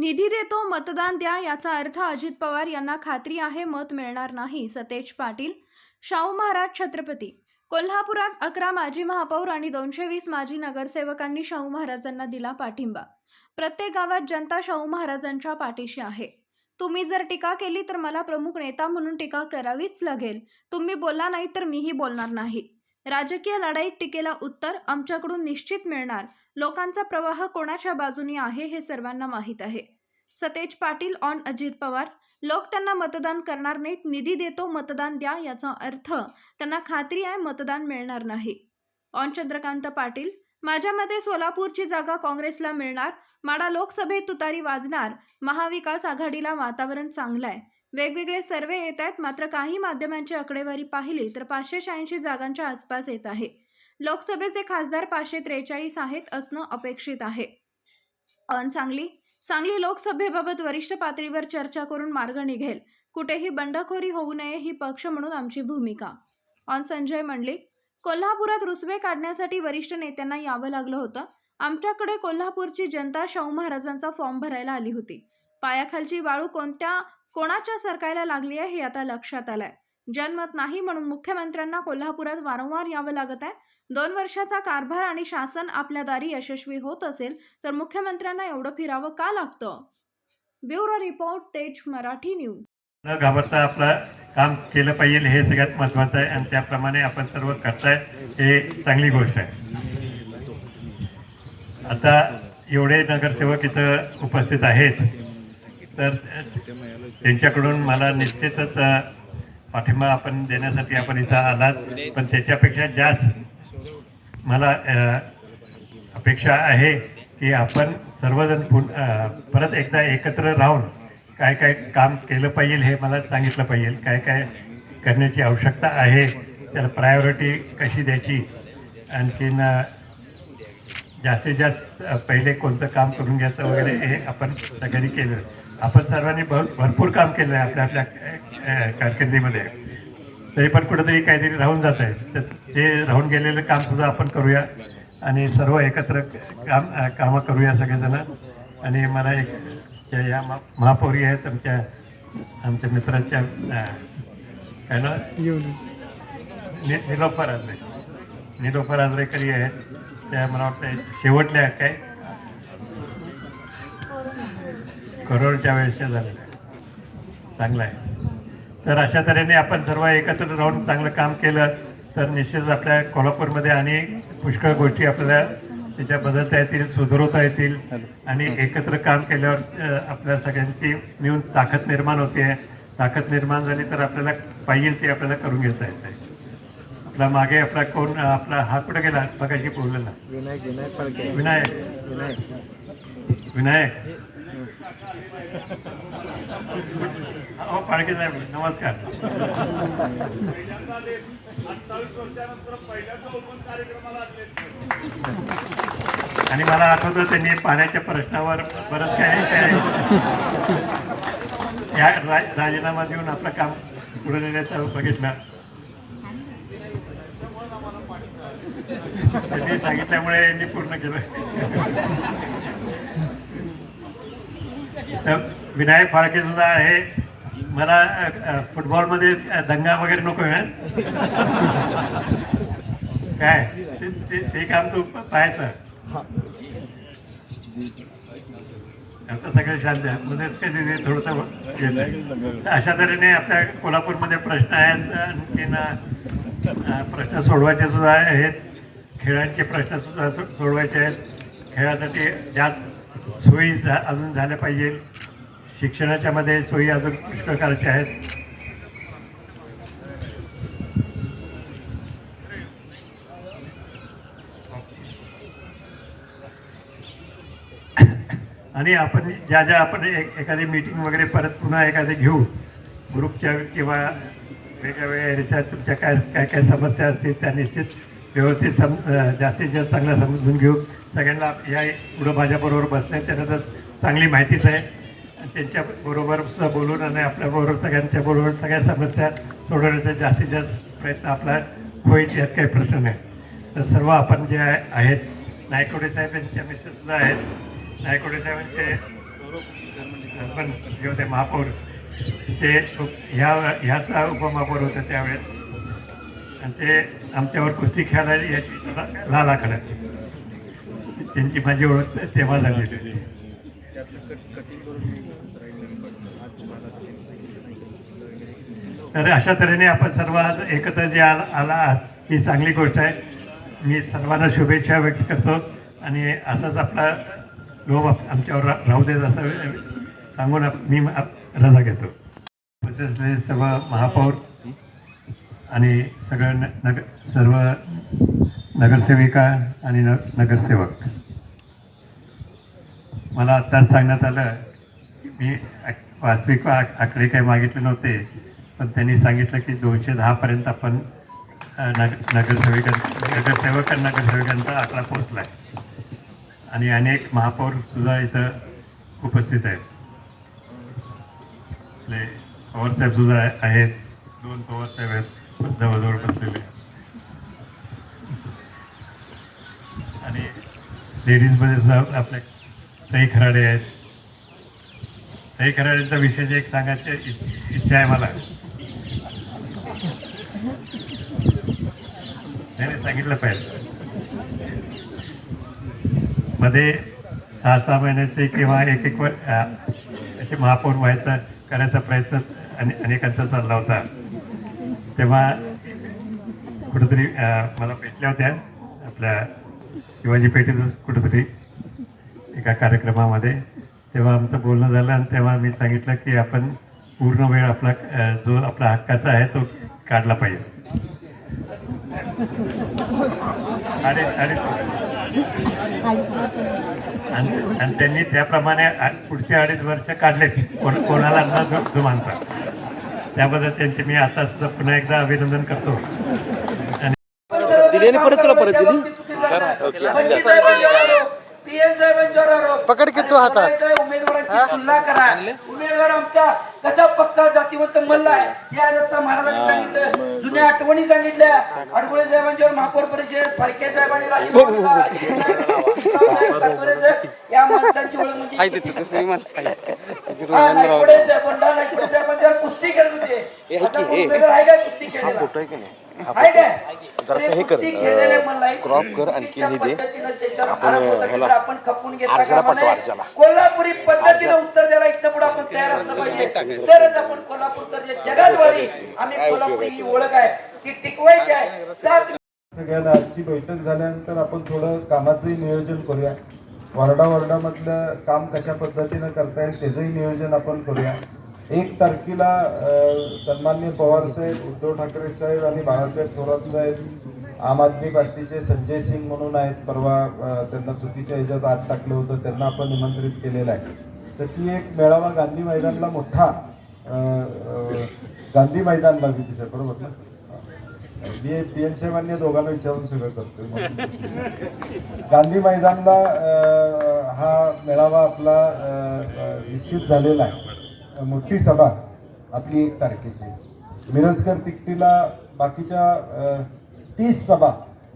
निधी देतो मतदान द्या याचा अर्थ अजित पवार यांना खात्री आहे मत मिळणार नाही. सतेज पाटील शाहू महाराज छत्रपती. कोल्हापुरात अकरा माजी महापौर आणि दोनशे वीस माजी नगरसेवकांनी शाहू महाराजांना दिला पाठिंबा. प्रत्येक गावात जनता शाहू महाराजांच्या पाठीशी आहे. तुम्ही जर टीका केली तर मला प्रमुख नेता म्हणून टीका करावीच लागेल. तुम्ही बोलला नाही तर मीही बोलणार नाही. राजकीय लढाईत टीकेला उत्तर आमच्याकडून निश्चित मिळणार. लोकांचा प्रवाह कोणाच्या बाजूनी आहे हे सर्वांना माहीत आहे. सतेज पाटील ऑन अजित पवार लोक त्यांना मतदान करणार नाहीत निधी देतो मतदान द्या याचा अर्थ त्यांना खात्री आहे मतदान मिळणार नाही. ऑन चंद्रकांत पाटील माझ्या मते सोलापूरची जागा काँग्रेसला मिळणार माडा लोकसभेत तुतारी वाजणार महाविकास आघाडीला वातावरण चांगलं आहे वेगवेगळे सर्वे येत आहेत मात्र काही माध्यमांची आकडेवारी पाहिली तर पाचशे शहाऐंशी जागांच्या आसपास येत आहे. लोकसभेचे खासदार पाचशे त्रेचाळीस आहेत असणं अपेक्षित आहे. ऑन सांगली सांगली लोकसभेबाबत वरिष्ठ पातळीवर चर्चा करून मार्ग निघेल. कुठेही बंडखोरी होऊ नये ही पक्ष म्हणून आमची भूमिका. ऑन संजय मंडलिक कोल्हापुरात रुसवे काढण्यासाठी वरिष्ठ नेत्यांना यावं लागलं होतं. आमच्याकडे कोल्हापूरची जनता शाहू महाराजांचा फॉर्म भरायला आली होती. पायाखालची वाळू कोणत्या कोणाच्या सरकायला लागली आहे हे आता लक्षात आलंय. जनमत नाही म्हणून मुख्यमंत्र्यांना कोल्हापुरात वारंवार यावं लागत आहे. दोन वर्षाचा कारभार आणि शासन आपल्या दारी यशस्वी होत असेल तर मुख्यमंत्र्यांना एवढं फिरावं का लागतं? ब्युरो रिपोर्ट तेज मराठी न्यूज. न घाबरता आपलं काम केलं पाहिजे हे सगळ्यात महत्वाचं आहे आणि त्याप्रमाणे आपण सर्व करताय हे चांगली गोष्ट आहे. आता एवढे नगरसेवक इथं उपस्थित आहेत तर त्यांच्याकडून मला निश्चितच पाठिंबा आपण देण्यासाठी आपण इथं आलात पण त्याच्यापेक्षा जास्त मला अपेक्षा आहे की आपण सर्वजण पुन परत एकदा एकत्र राहून काय काय काम केलं पाहिजे हे मला सांगितलं पाहिजे. काय काय करण्याची आवश्यकता आहे त्याला प्रायोरिटी कशी द्यायची? आणखीन जास्तीत जास्त पहिले कोणतं काम करून घ्यायचं वगैरे हे आपण सगळ्यांनी केलं. आपण सर्वांनी भर भरपूर काम केलं आहे आपल्या आपल्या कारकिर्दीमध्ये. तरी पण कुठेतरी काहीतरी राहून जात आहे तर ते राहून गेलेलं काम सुद्धा आपण करूया आणि सर्व एकत्र काम कामं करूया सगळेजण. आणि मला एक या महापौरी आहेत आमच्या आमच्या मित्राच्या काय ना निलोफर आजरे निलोफर आजरेकरी आहेत. त्या मला वाटतं शेवटल्या काय? करोडच्या वेळेसच्या झालेल्या. चांगलं आहे. तर अशा तऱ्हेने आपण सर्व एकत्र राहून चांगलं काम केलं तर निश्चितच आपल्या कोल्हापूरमध्ये आणि पुष्कळ गोष्टी आपल्याला त्याच्या बदलता येतील सुधारवता येतील. आणि एकत्र काम केल्यावर आपल्या सगळ्यांची मिळून ताकद निर्माण होते. ताकद निर्माण झाली तर आपल्याला पाहिजे ते आपल्याला करून घेता येते आपला मागे आपला कोण आपला हा कुठे गेला? मगाशी बोललेला विनायक विनायक विनायक. विनायक. हो पाडके साहेब नमस्कार. आणि मला आठवतं त्यांनी पाण्याच्या प्रश्नावर बरंच काही काय या रा- राजीनामा देऊन आपलं काम पुढे नेण्याचा बघितलं. त्यांनी सांगितल्यामुळे यांनी पूर्ण केलं. तर विनायक फाळके सुद्धा आहे. मला फुटबॉलमध्ये दंगा वगैरे नको आहे. काय? ते- ते- ते काम तू पाहायचं. आता सगळे शांत आहे. मध्येच कधी थोडस अशा तऱ्हेने आपल्या कोल्हापूरमध्ये प्रश्न आहेत आणखीन प्रश्न सोडवायचे सुद्धा आहेत. खेळांचे प्रश्न सुद्धा सो- सोडवायचे आहेत. खेळासाठी जास्त सोयी झा- अजून झाल्या पाहिजे. शिक्षणाच्या मध्ये सोयी अजून पुष्कळ आहेत. आणि आपण ज्या ज्या आपण एखादी मीटिंग वगैरे परत पुन्हा एखादी घेऊ ग्रुपच्या किंवा वेगळ्या वेगळ्या ह्याच्यात तुमच्या काय काय काय समस्या असतील त्या निश्चित व्यवस्थित सम जास्तीत जास्त चांगलं समजून घेऊ. सगळ्यांना या पुढं माझ्याबरोबर बसणे त्यानंतर तर चांगली माहितीच आहे. त्यांच्याबरोबर सुद्धा बोलून आणि आपल्याबरोबर सगळ्यांच्या बरोबर सगळ्या समस्या सोडवण्याचा जास्तीत जास्त प्रयत्न आपला होईल यात काही प्रश्न नाही. तर सर्व आपण जे आहेत नायकोडे साहेब यांच्या मिसेस सुद्धा आहेत. नायकोडे साहेबांचे पण जे होते महापौर. ते ह्या ह्यासुद्धा उपमहापौर होते त्यावेळेस. आणि ते आमच्यावर कुस्ती खेळायला याची लाला खडायची त्यांची माझी ओळख तेव्हा झालेली होती. तर अशा तऱ्हेने आपण सर्व आज एकत्र जे आला आला आहात ही चांगली गोष्ट आहे. मी सर्वांना शुभेच्छा व्यक्त करतो आणि असाच आपला लोभ आमच्यावर रा- राहू देत असं सांगून मी रजा घेतो. उपस्थित सर्व महापौर आणि सगळं न- नगर सर्व नगरसेविका आणि न नगरसेवक. मला आत्ताच सांगण्यात आलं की मी वास्तविक आकडे काही मागितले नव्हते. पण त्यांनी सांगितलं की दोनशे दहापर्यंत आपण नग नगरसेविका नगरसेवक आणि नगरसेविकांचा आकडा पोचला आहे आणि अनेक महापौर सुद्धा इथं उपस्थित आहेत. आपले पवारसाहेब सुद्धा आहेत. दोन पवारसाहेब आहेत. जवळजवळ बसलेले आणि लेडीजमध्ये सुद्धा आपल्या सई खराडे आहेत. सई खराडेचा विशेष एक सांगायची इच्छा आहे मला. त्याने सांगितलं पाहिजे. मध्ये सहा सहा महिन्याचे किंवा एक एक असे महापौर व्हायचा करायचा प्रयत्न अने अनेकांचा चालला होता. तेव्हा कुठंतरी मला भेटल्या होत्या. आपल्या शिवाजी पेठेतच कुठंतरी एका कार्यक्रमामध्ये. तेव्हा आमचं बोलणं झालं आणि तेव्हा मी सांगितलं की आपण पूर्ण वेळ आपला जो आपला हक्काचा आहे तो काढला पाहिजे. आणि आणि त्यांनी त्याप्रमाणे पुढचे अडीच वर्ष काढलेत कोण कोणाला न जु- जुमानता. त्याबद्दल त्यांचे मी आता सुद्धा पुन्हा एकदा अभिनंदन करतो. दिली आणि परत तुला परत दिली? पकड की तू हातात. उमेदवारांची तुलना करा. उमेदवार आमच्या कसा पक्का जातीवंत मल्ल आहे. या दत्ता महाराजांनी सांगितलं जुन्या आठवणी सांगितल्या. अडगुळे साहेबांच्यावर महापौर परिषद फाळके साहेबांनी या माणसांची ओळख म्हणजे? हा, नायकवडे साहेबांच्यावर कुस्ती खेळत होते. आहे काय कुस्ती खेळलेला? फोटो आहे की नाही? आहे काय? जरासं हे कर. क्रॉप कर, आणखीन हे दे. आपण, ह्याला, कामा पाठवा. अर्चना. कोल्हापुरी पद्धतीनं उत्तर द्यायला इथं पुढे आपण तयार असलं पाहिजे तरच आपण कोल्हापूरकर जे जगात वाढी आम्ही कोल्हापुरी ही ओळख आहे ती टिकवायची आहे सात सगळ्यांना आजची बैठक झाल्यानंतर आपण थोडं कामाचंही नियोजन करूया वार्डा वार्डामधलं काम कशा पद्धतीनं करता येईल त्याचंही नियोजन आपण करूया एक तारखेला सन्मान्य पवार साहेब उद्धव ठाकरे साहेब आणि बाळासाहेब थोरात साहेब आम आदमी पार्टीचे संजय सिंग म्हणून आहेत. परवा त्यांना चुकीच्या ह्याच्यात आत टाकलं होतं. त्यांना आपण निमंत्रित केलेलं आहे. तर ती एक मेळावा गांधी मैदानला मोठा गांधी मैदान बघितली बरोबर ना? मी पी एन साहेबांनी दोघांना विचारून सगळं करतोय. गांधी मैदानला हा मेळावा आपला निश्चित झालेला आहे. मोठी सभा आपली एक तारखेची मिरजकर तिकटीला बाकीच्या तीस सभा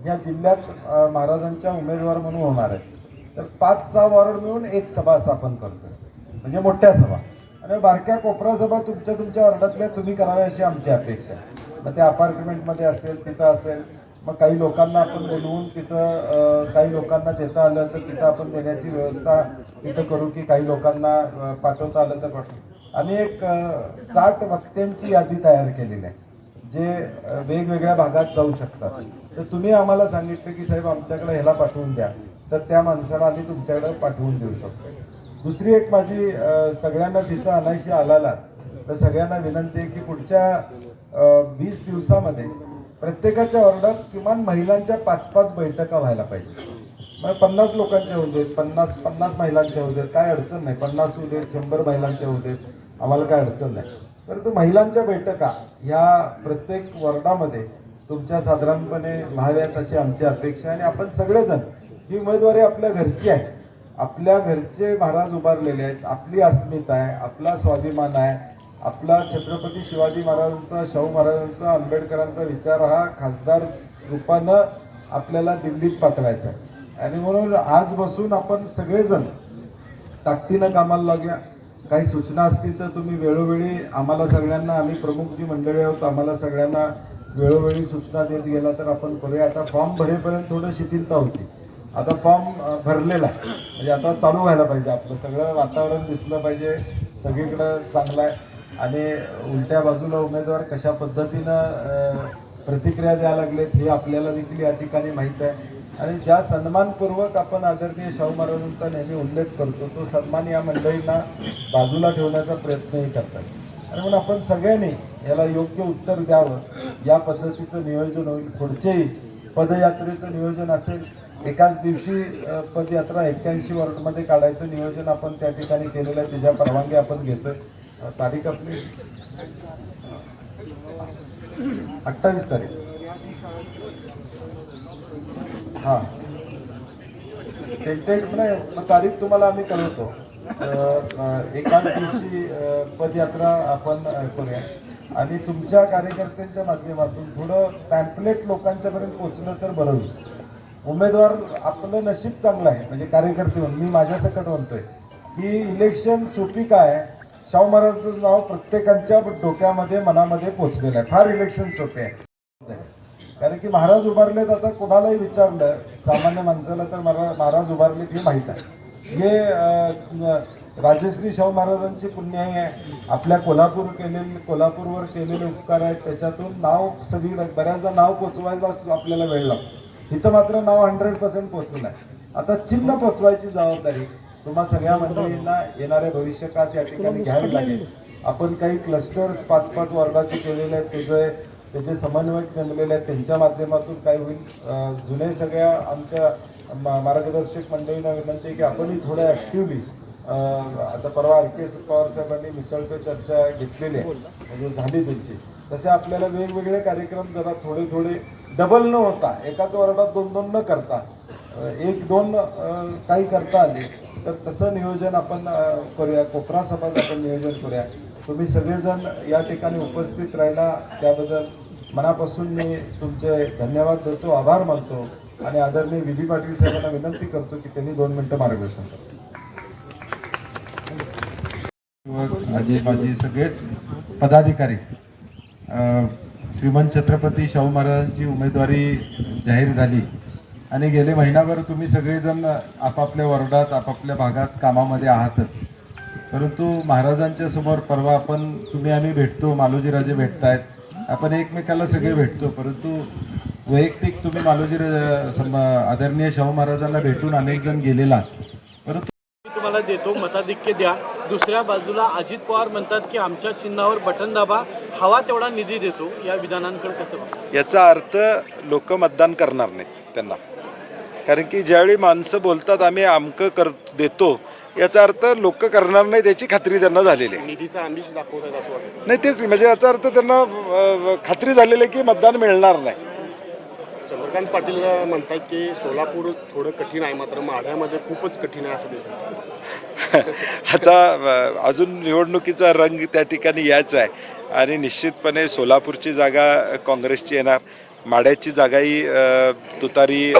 या जिल्ह्यात महाराजांच्या उमेदवार म्हणून होणार आहेत. तर पाच सहा वॉर्ड मिळून एक सभा स्थापन करतो म्हणजे मोठ्या सभा. आणि बारक्या कोपरा सभा तुमच्या तुमच्या वॉर्डातल्या तुम्ही कराव्या अशी आमची अपेक्षा आहे. मग ते अपार्टमेंटमध्ये असेल तिथं असेल मग काही लोकांना आपण बोलवून तिथं काही लोकांना देता आलं तर तिथं आपण देण्याची व्यवस्था तिथं करू की काही लोकांना पाठवता आलं तर पाठवू. आम्ही एक साठ वक्त्यांची यादी तयार केलेली आहे जे वेगवेगळ्या भागात जाऊ शकतात. तर तुम्ही आम्हाला सांगितलं की साहेब आमच्याकडे ह्याला पाठवून द्या. तर त्या माणसाला आम्ही तुमच्याकडे पाठवून देऊ शकतो. दुसरी एक माझी सगळ्यांनाच इथं आणायची आलाला तर सगळ्यांना विनंती आहे की पुढच्या वीस दिवसामध्ये प्रत्येकाच्या ऑर्डर किमान महिलांच्या पाच पाच बैठका व्हायला पाहिजे. मग पन्नास लोकांच्या होऊ देत पन्नास पन्नास महिलांच्या होऊ देत काय अडचण नाही. पन्नास होऊ देत शंभर महिलांच्या होऊ देत. आम्हाला काय अडचण नाही. परंतु महिलांच्या बैठका ह्या प्रत्येक वर्गामध्ये तुमच्या साधारणपणे व्हाव्यात अशी आमची अपेक्षा आहे आणि आपण सगळेजण ही उमेदवारी आपल्या घरची आहे. आपल्या घरचे महाराज उभारलेले आहेत. आपली अस्मिता आहे आपला स्वाभिमान आहे. आपला छत्रपती शिवाजी महाराजांचा शाहू महाराजांचा आंबेडकरांचा विचार हा खासदार रूपानं आपल्याला दिल्लीत पाठवायचा आहे. आणि म्हणून आज बसून आपण सगळेजण ताकदीनं कामाला लागूया. काही सूचना असतील तर तुम्ही वेळोवेळी आम्हाला सगळ्यांना आम्ही प्रमुख जी मंडळी आहोत आम्हाला सगळ्यांना वेळोवेळी सूचना देत गेला तर आपण करूया. आता फॉर्म भरेपर्यंत थोडं शिथिलता होती. आता फॉर्म भरलेला आहे. म्हणजे आता चालू व्हायला पाहिजे आपलं. सगळं वातावरण दिसलं पाहिजे. सगळीकडं चांगलं आहे. आणि उलट्या बाजूला उमेदवार कशा पद्धतीनं प्रतिक्रिया द्यायला लागलेत हे आपल्याला देखील या ठिकाणी माहीत आहे. आणि ज्या सन्मानपूर्वक आपण आदरणीय शाहू महाराजांचा नेहमी उल्लेख करतो तो सन्मान या मंडळींना बाजूला ठेवण्याचा प्रयत्नही करतात. आणि म्हणून आपण सगळ्यांनी याला योग्य उत्तर द्यावं या पद्धतीचं नियोजन होईल. पुढचेही पदयात्रेचं नियोजन असेल एकाच दिवशी पदयात्रा एक्क्याऐंशी वॉर्डमध्ये काढायचं नियोजन आपण त्या ठिकाणी केलेलं आहे. त्याच्या परवानगी आपण घेतो तारीख आपली अठ्ठावीस तारीख. हां. टेंटेड नाही तारीख तुम्हाला आम्ही कळवतो. एका एकाच दिवशी पदयात्रा आपण करूया. आणि तुमच्या कार्यकर्त्यांच्या माध्यमातून थोडं पॅम्पलेट लोकांच्यापर्यंत पोहोचलं तर बरं होईल. उमेदवार आपलं नशीब चांगलं आहे. म्हणजे कार्यकर्ते म्हणून मी माझ्यासकट म्हणतोय की इलेक्शन सोपी काय शाहू महाराजांचं नाव प्रत्येकांच्या डोक्यामध्ये मनामध्ये पोचलेलं आहे. फार इलेक्शन सोपे आहे. कारण की महाराज उभारलेत आता कोणालाही विचारलं सामान्य माणसाला तर मला महाराज उभारलेत हे माहीत आहे. हे राजश्री शाहू महाराजांची पुण्याई आहे. आपल्या कोल्हापूर केलेले कोल्हापूरवर केलेले उपकार आहेत. त्याच्यातून नाव सगळी बऱ्याचदा नाव पोचवायला आपल्याला वेळ लागतो. इथं मात्र नाव हंड्रेड पर्सेंट पोचलेलं आहे. आता चिन्ह पोचवायची जबाबदारी तुम्हा सगळ्या मंडळींना येणाऱ्या भविष्यकाळात या ठिकाणी घ्यावी लागेल. आपण काही क्लस्टर्स पाच पाच वर्गाचे केलेले आहेत. तुझं त्याचे समन्वयक नेमलेले आहेत त्यांच्या माध्यमातून काय होईल? जुने सगळ्या आमच्या मा- मार्गदर्शक मंडळींना विनंती आहे की आपणही थोड्या ॲक्टिव्हली आता परवा आर के पवार साहेबांनी मिसळचं चर्चा घेतलेली आहे म्हणजे झाली त्यांची. तसे आपल्याला वेगवेगळे कार्यक्रम जरा थोडे थोडे डबल न होता एकाच वर्गात दोन दोन न करता एक दोन काही करता आले तर तसं नियोजन आपण करूया. कोपरा समाज आपण नियोजन करूया. तुम्ही सगळेजण या ठिकाणी उपस्थित राहिला त्याबद्दल मनापासून मी तुमचे धन्यवाद देतो आभार मानतो आणि आदरणीय विधी पाटील साहेबांना विनंती करतो की त्यांनी दोन मिनिटं मार्गदर्शन करावं माझे माझे सगळेच पदाधिकारी श्रीमंत छत्रपती शाहू महाराजांची उमेदवारी जाहीर झाली आणि गेले महिनाभर तुम्ही सगळेजण आपापल्या वॉर्डात आपापल्या भागात कामामध्ये आहातच. परंतु महाराजांच्या समोर परवा आपण तुम्ही आम्ही भेटतो मालोजीराजे भेटतायत. आपण एकमेकाला सगळे भेटतो परंतु वैयक्तिक तुम्ही मालोजी आदरणीय शाहू महाराजांना भेटून अनेक जण गेलेला परंतु मी तुम्हाला देतो मताधिक्य द्या. दुसऱ्या बाजूला अजित पवार म्हणतात की आमच्या चिन्हावर बटन दाबा हवा तेवढा निधी देतो. या विधानांकडे कसं? याचा अर्थ लोक मतदान करणार नाहीत त्यांना. कारण की ज्यावेळी माणसं बोलतात आम्ही अमकं कर देतो याचा अर्थ लोक करणार नाही त्याची खात्री त्यांना झालेली आहे. निधीचा आमिष दाखवतात असं वाटतं. नाही तेच म्हणजे याचा अर्थ त्यांना अं, खात्री झालेली आहे की मतदान मिळणार नाही. चंद्रकांत पाटील म्हणतात की सोलापूर थोडं कठीण आहे मात्र माढ्यामध्ये खूपच कठीण आहे असं आता अं, अजून निवडणुकीचा रंग त्या ठिकाणी यायचा आहे. आणि निश्चितपणे सोलापूरची जागा काँग्रेसची येणार. माड्याची जागाही तुतारी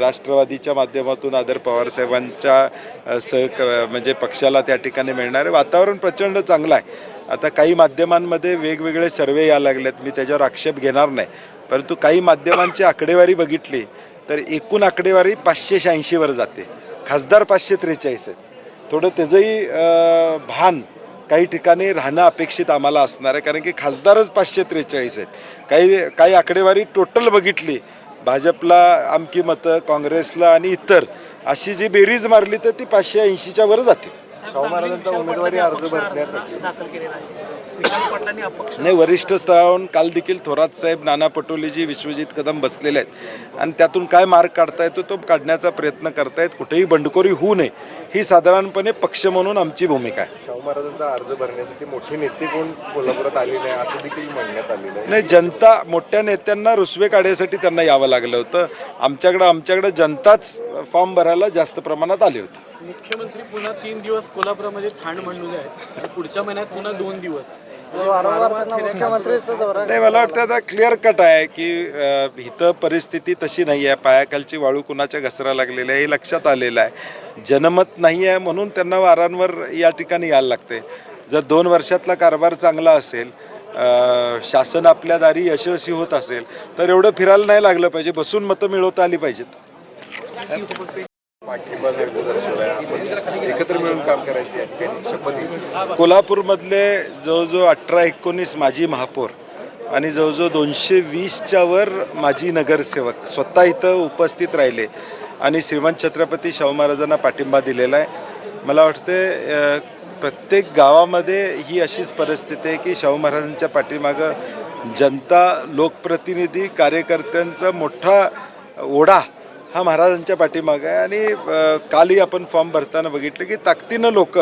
राष्ट्रवादीच्या माध्यमातून आदर पवारसाहेबांच्या अं, सह म्हणजे पक्षाला त्या ठिकाणी मिळणार आहे. वातावरण प्रचंड चांगलं आहे. आता काही माध्यमांमध्ये वेगवेगळे सर्वे यायला लागलेत. मी त्याच्यावर आक्षेप घेणार नाही. परंतु काही माध्यमांची आकडेवारी बघितली तर एकूण आकडेवारी पाचशे शहाऐंशीवर जाते. खासदार पाचशे त्रेचाळीस आहेत. थोडं त्याचंही भान काही ठिकाणी राहणं अपेक्षित आम्हाला असणार आहे कारण की खासदारच पाचशे त्रेचाळीस आहेत. काही काही आकडेवारी टोटल बघितली. भाजपला आमकी मतं काँग्रेसला आणि इतर अशी जी बेरीज मारली तर ती पाचशे ऐंशीच्या वर जाते. शाहू महाराजांचा उमेदवारी अर्ज भरण्यासाठी. दाखल केलेला आहे. विशाल पाटलांनी अपक्ष नाही वरिष्ठ स्तरावरून काल देखील थोरात साहेब नाना पटोलेजी विश्वजित कदम बसलेले आहेत. आणि त्यातून काय मार्ग काढता येतो तो काढण्याचा प्रयत्न करतायत. कुठेही बंडखोरी होऊ नये. ही साधारणपणे पक्ष म्हणून आमची भूमिका आहे. शाहू महाराजांचा अर्ज भरण्यासाठी मोठे नेते कोण? कोल्हापुरात आले नाही. असं देखील म्हणण्यात आलेलं आहे. नाही जनता मोठ्या नेत्यांना रुसवे काढण्यासाठी त्यांना यावं लागलं होतं. आमच्याकडं आमच्याकडं जनताच फॉर्म भरायला जास्त प्रमाणात आली होती. मुख्यमंत्री पुन्हा तीन दिवस कोल्हापुरामध्ये ठाण मांडलेले आहेत. आणि पुढच्या महिन्यात पुन्हा दोन दिवस. नाही मला वाटतं आता क्लिअर कट आहे की इथं परिस्थिती तशी नाही आहे. पायाखालची वाळू कुणाच्या घसरा लागलेली आहे हे लक्षात आलेलं आहे. जनमत नाही आहे म्हणून त्यांना वारंवार या ठिकाणी यायला लागते. जर दोन वर्षातला कारभार चांगला असेल शासन आपल्या दारी यशस्वी होत असेल तर एवढं फिरायला नाही लागलं पाहिजे. बसून मतं मिळवता आली पाहिजेत. पाठिंबा जो दर्शवलाय आपण एकत्र मिळून काम करायची या ठिकाणी शपथ घेतली कोल्हापूरमधले जवळजवळ अठरा एकोणीस माजी महापौर आणि जवळजवळ दोनशे वीसच्या वर माजी नगरसेवक स्वतः इथं उपस्थित राहिले आणि श्रीमंत छत्रपती शाहू महाराजांना पाठिंबा दिलेला आहे. मला वाटते प्रत्येक गावामध्ये ही अशीच परिस्थिती आहे की शाहू महाराजांच्या पाठीमागं जनता लोकप्रतिनिधी कार्यकर्त्यांचा मोठा ओढा हा महाराजांच्या पाठीमागं आहे. आणि कालही आपण फॉर्म भरताना बघितलं की ताकदीनं लोक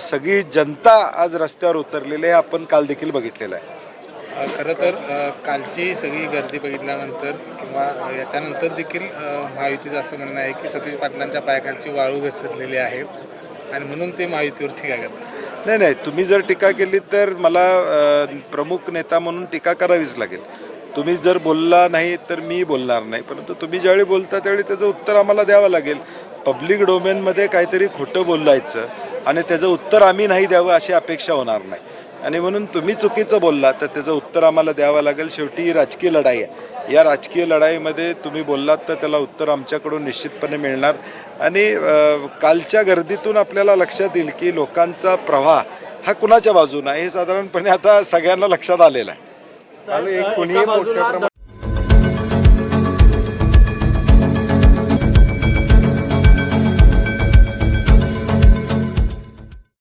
सगळी जनता आज रस्त्यावर उतरलेले हे आपण काल देखील बघितलेलं आहे. खरं तर कालची सगळी गर्दी बघितल्यानंतर किंवा याच्यानंतर देखील महायुतीचं असं म्हणणं आहे की सतीश पाटलांच्या पायाखालची वाळू घसरलेली आहे. आणि म्हणून ते महायुतीवर टीका करतात. नाही नाही. तुम्ही जर टीका केली तर मला प्रमुख नेता म्हणून टीका करावीच लागेल. तुम्ही जर बोलला नाही तर मी बोलणार नाही. परंतु तुम्ही ज्यावेळी बोलता त्यावेळी त्याचं उत्तर आम्हाला द्यावं लागेल. पब्लिक डोमेनमध्ये काहीतरी खोटं बोलायचं आणि त्याचं उत्तर आम्ही नाही द्यावं अशी अपेक्षा होणार नाही. आणि म्हणून तुम्ही चुकीचं बोलला तर त्याचं उत्तर आम्हाला द्यावं लागेल. शेवटी ही राजकीय लढाई आहे. या राजकीय लढाईमध्ये तुम्ही बोललात तर त्याला उत्तर आमच्याकडून निश्चितपणे मिळणार. आणि कालच्या गर्दीतून आपल्याला लक्षात येईल की लोकांचा प्रवाह हा कुणाच्या बाजूनं आहे? हे साधारणपणे आता सगळ्यांना लक्षात आलेला आहे. काल एक कोणीही मोठ्या प्रमाणात